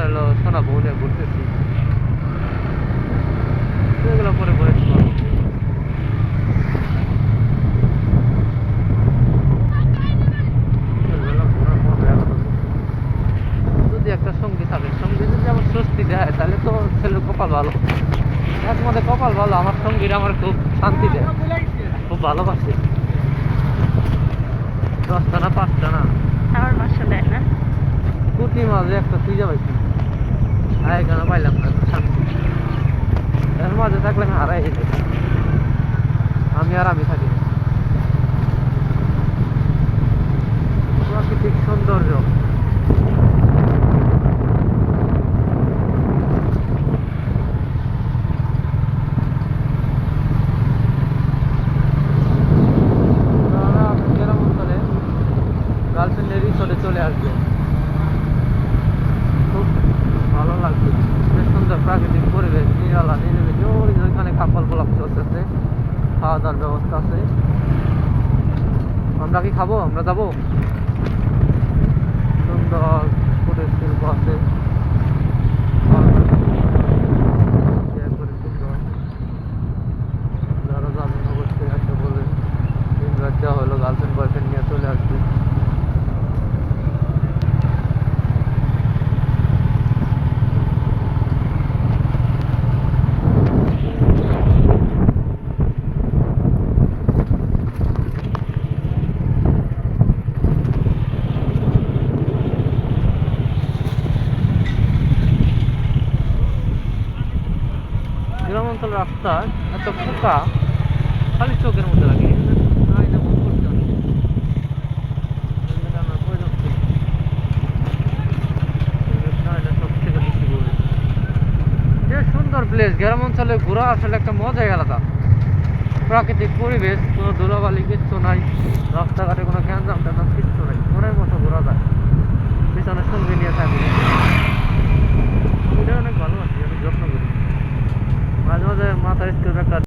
মজা হলো সোনা বউ নিয়ে ঘুরতেছি এগুলো পরে পরে। যদি একটা সঙ্গী থাকে সঙ্গী যদি আমার স্বস্তি দেয় তাহলে তো ছেলের কপাল ভালো। একমাত্র কপাল ভালো আমার সঙ্গীরা আমার খুব শান্তি দেয়। খুব ভালোবাসে। দশটা না পাঁচটা না? আমার বাসা দেয় না। কুটি মাঝে একটা তুই আর এখানে পাইলাম এর মাঝে থাকলে আমি হারাই যেতে আমি আর আমি থাকি প্রাকৃতিক সৌন্দর্য গার্লফ্রেন্ডের রিসোর্টে চলে আসবে খাওয়া দাওয়ার ব্যবস্থা আছে। আমরা কি খাব? আমরা যাব? সুন্দর ফুটের শিল্প আছে। যারা যাবেন অবশ্যই আসতে বলে ইনভাইট দেওয়া হলো গার্লফ্রেন্ড বয়ফ্রেন্ড নিয়ে চলে আসবে অঞ্চল রাস্তা এত পোকা খালি চোখের মধ্যে লাগে। সুন্দর প্লেস গ্রাম অঞ্চলে ঘোরা আসলে একটা মজাই আলাদা। প্রাকৃতিক পরিবেশ, কোনো ধুলাবালি, কিচ্ছু নাই। রাস্তাঘাটে কোনো গ্যাঞ্জাম ট্যাঞ্জাম, কিচ্ছু নাই। মনের মতো ঘোরা যায়। されてなかっ